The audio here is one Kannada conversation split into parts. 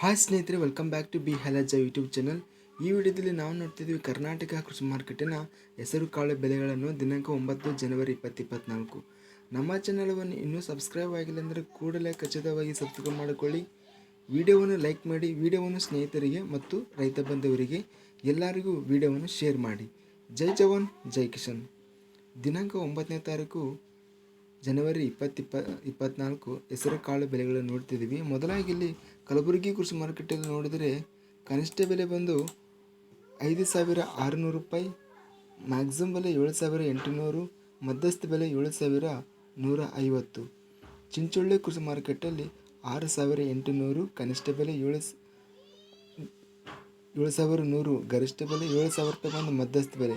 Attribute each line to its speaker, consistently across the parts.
Speaker 1: ಹಾಯ್ ಸ್ನೇಹಿತರೆ ವೆಲ್ಕಮ್ ಬ್ಯಾಕ್ ಟು ಬಿ ಹೆಲಜ ಯೂಟ್ಯೂಬ್ ಚಾನಲ್ ಈ ವಿಡಿಯೋದಲ್ಲಿ ನಾವು ನೋಡ್ತಿದ್ದೀವಿ ಕರ್ನಾಟಕ ಕೃಷಿ ಮಾರ್ಕೆಟಿನ ಹೆಸರು ಕಾಳು ಬೆಲೆಗಳನ್ನು ದಿನಾಂಕ ಒಂಬತ್ತು ಜನವರಿ ಇಪ್ಪತ್ತು ಇಪ್ಪತ್ನಾಲ್ಕು ನಮ್ಮ ಚಾನಲವನ್ನು ಇನ್ನೂ ಸಬ್ಸ್ಕ್ರೈಬ್ ಆಗಿಲ್ಲ ಅಂದರೆ ಕೂಡಲೇ ಖಚಿತವಾಗಿ ಸಬ್ಸ್ಕ್ರೈಬ್ ಮಾಡಿಕೊಳ್ಳಿ. ವಿಡಿಯೋವನ್ನು ಲೈಕ್ ಮಾಡಿ, ವಿಡಿಯೋವನ್ನು ಸ್ನೇಹಿತರಿಗೆ ಮತ್ತು ರೈತ ಬಂಧುವರಿಗೆ ಎಲ್ಲರಿಗೂ ವಿಡಿಯೋವನ್ನು ಶೇರ್ ಮಾಡಿ. ಜೈ ಜವಾನ್, ಜೈ ಕಿಶನ್ ದಿನಾಂಕ ಒಂಬತ್ತನೇ ತಾರೀಕು ಜನವರಿ ಇಪ್ಪತ್ತಿಪ್ಪ ಹೆಸರು ಕಾಳು ಬೆಲೆಗಳನ್ನು ನೋಡ್ತಿದ್ದೀವಿ. ಮೊದಲಾಗಿ ಇಲ್ಲಿ ಕಲಬುರಗಿ ಕೃಷಿ ಮಾರುಕಟ್ಟೆಯಲ್ಲಿ ನೋಡಿದರೆ ಕನಿಷ್ಠ ಬೆಲೆ ಬಂದು ಐದು ಸಾವಿರ ಆರುನೂರು ರೂಪಾಯಿ ಮ್ಯಾಕ್ಸಿಮಮ್ ಬೆಲೆ ಏಳು ಸಾವಿರ ಎಂಟುನೂರು, ಮಧ್ಯಸ್ಥ ಬೆಲೆ ಏಳು ಸಾವಿರ ನೂರ ಐವತ್ತು. ಚಿಂಚೊಳ್ಳಿ ಕೃಷಿ ಮಾರುಕಟ್ಟೆಯಲ್ಲಿ ಆರು ಸಾವಿರ ಎಂಟುನೂರು, ಕನಿಷ್ಠ ಬೆಲೆ ಏಳು ಏಳು ಸಾವಿರ ನೂರು, ಗರಿಷ್ಠ ಬೆಲೆ ಏಳು ಸಾವಿರ ರೂಪಾಯಿ ಬಂದು ಮಧ್ಯಸ್ಥ ಬೆಲೆ.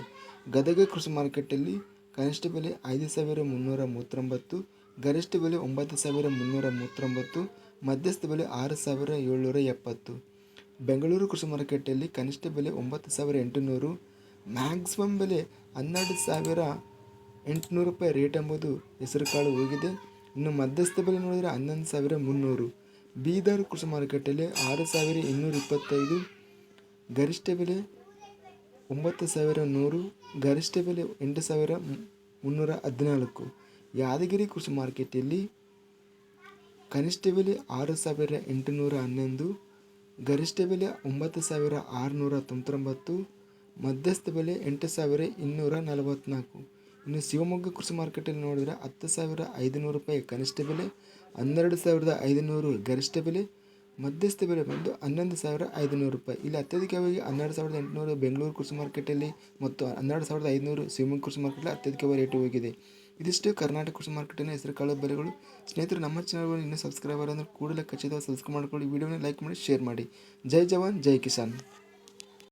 Speaker 1: ಗದಗ ಕೃಷಿ ಮಾರ್ಕೆಟಲ್ಲಿ ಕನಿಷ್ಠ ಬೆಲೆ ಐದು ಸಾವಿರ ಮುನ್ನೂರ ಮೂವತ್ತೊಂಬತ್ತು, ಗರಿಷ್ಠ ಬೆಲೆ ಒಂಬತ್ತು ಸಾವಿರ ಮುನ್ನೂರ ಮೂವತ್ತೊಂಬತ್ತು, ಮಧ್ಯಸ್ಥ ಬೆಲೆ ಆರು ಸಾವಿರ ಏಳ್ನೂರ ಎಪ್ಪತ್ತು. ಬೆಂಗಳೂರು ಕೃಷಿ ಮಾರುಕಟ್ಟೆಯಲ್ಲಿ ಕನಿಷ್ಠ ಬೆಲೆ ಒಂಬತ್ತು ಸಾವಿರ ಎಂಟುನೂರು, ಮ್ಯಾಕ್ಸಿಮಮ್ ಬೆಲೆ ಹನ್ನೆರಡು ಸಾವಿರ ಎಂಟುನೂರು ರೂಪಾಯಿ ರೇಟ್ ಎಂಬುದು ಹೆಸರುಕಾಳು ಹೋಗಿದೆ. ಇನ್ನು ಮಧ್ಯಸ್ಥ ಬೆಲೆ ನೋಡಿದರೆ ಹನ್ನೊಂದು ಸಾವಿರ ಮುನ್ನೂರು. ಬೀದರ್ ಕೃಷಿ ಮಾರುಕಟ್ಟೆಯಲ್ಲಿ ಆರು ಸಾವಿರ ಇನ್ನೂರ ಇಪ್ಪತ್ತೈದು, ಗರಿಷ್ಠ ಬೆಲೆ ಒಂಬತ್ತು ಸಾವಿರ ನೂರು, ಗರಿಷ್ಠ ಬೆಲೆ ಎಂಟು ಸಾವಿರ ಮುನ್ನೂರ ಹದಿನಾಲ್ಕು. ಯಾದಗಿರಿ ಕೃಷಿ ಮಾರ್ಕೆಟಲ್ಲಿ ಕನಿಷ್ಠ ಬೆಲೆ ಆರು ಸಾವಿರ ಎಂಟುನೂರ ಹನ್ನೊಂದು, ಗರಿಷ್ಠ ಬೆಲೆ ಒಂಬತ್ತು ಸಾವಿರ ಆರುನೂರ ತೊಂಬತ್ತೊಂಬತ್ತು, ಮಧ್ಯಸ್ಥ ಬೆಲೆ ಎಂಟು ಸಾವಿರ ಇನ್ನೂರ ನಲವತ್ತ್ನಾಲ್ಕು ಇನ್ನು ಶಿವಮೊಗ್ಗ ಕೃಷಿ ಮಾರ್ಕೆಟಲ್ಲಿ ನೋಡಿದರೆ ಹತ್ತು ಸಾವಿರ ಐದುನೂರು ರೂಪಾಯಿ ಕನಿಷ್ಠ ಬೆಲೆ, ಹನ್ನೆರಡು ಸಾವಿರದ ಐದುನೂರು ಗರಿಷ್ಠ ಬೆಲೆ ಮಧ್ಯಸ್ಥ ಬೆಲೆ ಬಂದು ಹನ್ನೊಂದು ಸಾವಿರ ಐದುನೂರು ರೂಪಾಯಿ. ಇಲ್ಲಿ ಅತ್ಯಧಿಕವಾಗಿ ಹನ್ನೆರಡು ಸಾವಿರದ ಎಂಟುನೂರು ಬೆಂಗಳೂರು ಕೃಷಿ ಮಾರ್ಕೆಟಲ್ಲಿ ಮತ್ತು ಹನ್ನೆರಡು ಸಾವಿರದ ಐದುನೂರು ಶಿವಮೊಗ್ಗ ಕೃಷಿ ಮಾರ್ಕೆಟಲ್ಲಿ ಅತ್ಯಧಿಕವಾಗಿ ರೇಟು ಹೋಗಿದೆ. ಇದಿಷ್ಟು ಕರ್ನಾಟಕ ಕೃಷಿ ಮಾರ್ಕೆಟಿನ ಹೆಸರು ಕಾಳು ಬೆಲೆಗಳು. ಸ್ನೇಹಿತರು, ನಮ್ಮ ಚಾನಲ್ಗಳನ್ನು ಇನ್ನೂ ಸಬ್ಸ್ಕ್ರೈಬರ್ ಅಂದರೆ ಕೂಡಲೇ ಖಚಿತವಾಗಿ ಸಬ್ಸ್ಕ್ರೈಬ್ ಮಾಡ್ಕೊಳ್ಳಿ. ವಿಡಿಯೋನ ಲೈಕ್ ಮಾಡಿ ಶೇರ್ ಮಾಡಿ. ಜೈ ಜವಾನ್, ಜೈ ಕಿಸಾನ್.